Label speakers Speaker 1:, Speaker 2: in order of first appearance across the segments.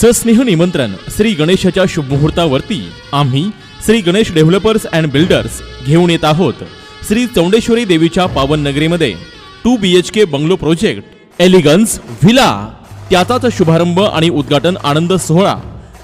Speaker 1: सस्नेह निमंत्रण श्री गणेशाच्या शुभमुहूर्तावरती आम्ही Shri Ganesh developers and builders घेऊन येत आहोत. श्री चौंडेश्वरी देवीच्या पावन नगरीमध्ये two B H K bungalow project elegance villa त्याचाच शुभारंभ आणि उद्घाटन आनंद सोहळा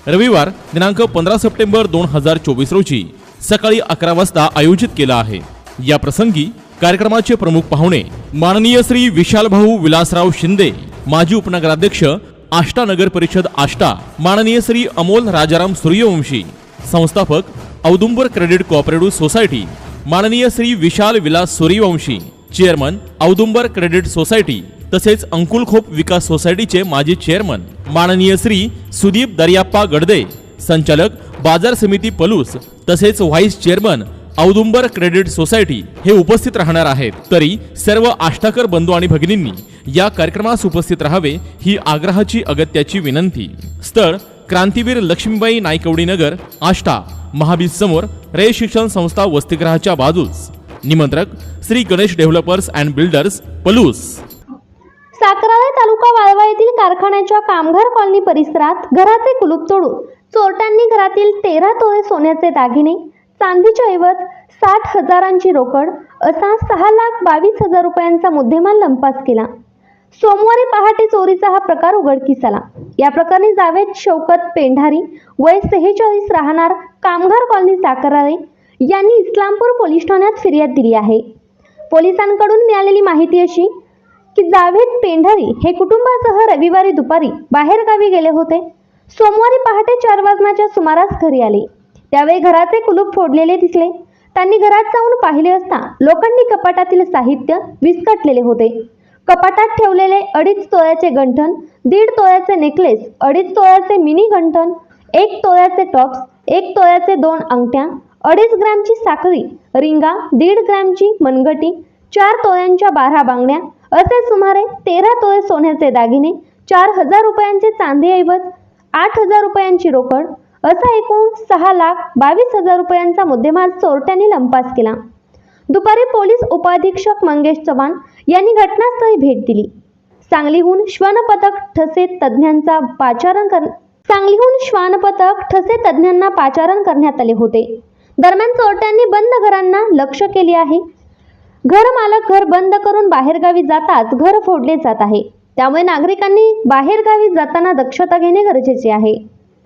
Speaker 1: रविवार दिनांक पंधरा सप्टेंबर दोन हजार चोवीस रोजी सकाळी अकरा वाजता आयोजित केला आहे. या प्रसंगी कार्यक्रमाचे प्रमुख पाहुणे माननीय श्री विशालभाऊ विलासराव शिंदे माजी उपनगराध्यक्ष आष्टा नगर परिषद आष्टा माननीय श्री अमोल राजाराम सूर्यवंशी संस्थापक औदुंबर क्रेडिट कोऑपरेटिव्ह सोसायटी माननीय Shri Vishal Vilas Suryavanshi chairman Audumbar credit society तसेच अंकुलखोप विकास सोसायटीचे माजी चेअरमन माननीय श्री सुदीप दर्याप्पा गडदे संचालक बाजार समिती पलूस तसेच vice chairman Audumbar credit society हे उपस्थित राहणार आहेत. तरी सर्व आष्टाकर बंधू आणि भगिनींनी या कार्यक्रमास उपस्थित राहावे ही आग्रहाची अगत्याची विनंती. स्थळ क्रांतीवीर लक्ष्मीबाई नायकवडी नगर आष्टा महाबीज समोर रे शिक्षण संस्था वसतिगृहाच्या बाजूस. निमंत्रक Shri Ganesh developers and builders Palus.
Speaker 2: Sakrale taluka Walwa येथील कारखान्याच्या कामगार कॉलनी परिसरात घराचे कुलूप तोडून चोरट्यांनी घरातील तेरा तोळे सोन्याचे दागिने चांदीच्या ऐवज साठ हजारांची रोकड असा सहा लाख बावीस हजार रुपयांचा मुद्देमाल लंपास केला. सोमवारी पहाटे चोरीचा हा प्रकार उघडकीस आला. या प्रकरणी जावेद शौकत पेंढारी वय सेहेचाळीस राहणार कामगार कॉलनी साकराळे यांनी इस्लामपूर पोलीस ठाण्यात फिर्याद दिली आहे. पोलिसांकडून मिळालेली माहिती अशी की जावेद पेंढारी हे कुटुंबासह रविवारी दुपारी बाहेरगावी गेले होते. सोमवारी पहाटे चार वाजण्याच्या सुमारास घरी आले. त्यावेळी घराचे कुलूप फोडलेले दिसले. त्यांनी घरात जाऊन पाहिले असता लोखंडी कपाटातील साहित्य विस्कटलेले होते. कपाटात ठेवलेले अडीच तोळ्याचे गंठण दीड तोळ्याचे नेकलेस अडीच तोळ्याचे मिनी गंठण एक तोळ्याचे टॉप्स एक तोळ्याचे दोन अंगठ्या अडीच ग्रॅमची साखळी रिंगा दीड ग्रॅमची मनगटी चार तोळ्यांच्या बारा बांगड्या असे सुमारे तेरा तोळे सोन्याचे दागिने चार हजार रुपयांचे चांदीऐवज आठ हजार रुपयांची रोकड असा एकूण सहा लाख बावीस हजार रुपयांचा मुद्देमाल चोरट्यांनी लंपास केला. दुपारी पोलीस उपाधीक्षक मंगेश चव्हाण यांनी घटनास्थळी भेट दिली. सांगलीहून श्वानपथक ठसे तज्ज्ञांचा पाचारण कर सांगलीहून श्वानपथक ठसे तज्ज्ञांना पाचारण करण्यात आले होते. दरम्यान चोरट्यांनी बंद घरांना लक्ष केले आहे. घर मालक घर बंद करून बाहेरगावी जाताच घर फोडले जात आहे. त्यामुळे नागरिकांनी बाहेरगावी जाताना दक्षता घेणे गरजेचे आहे.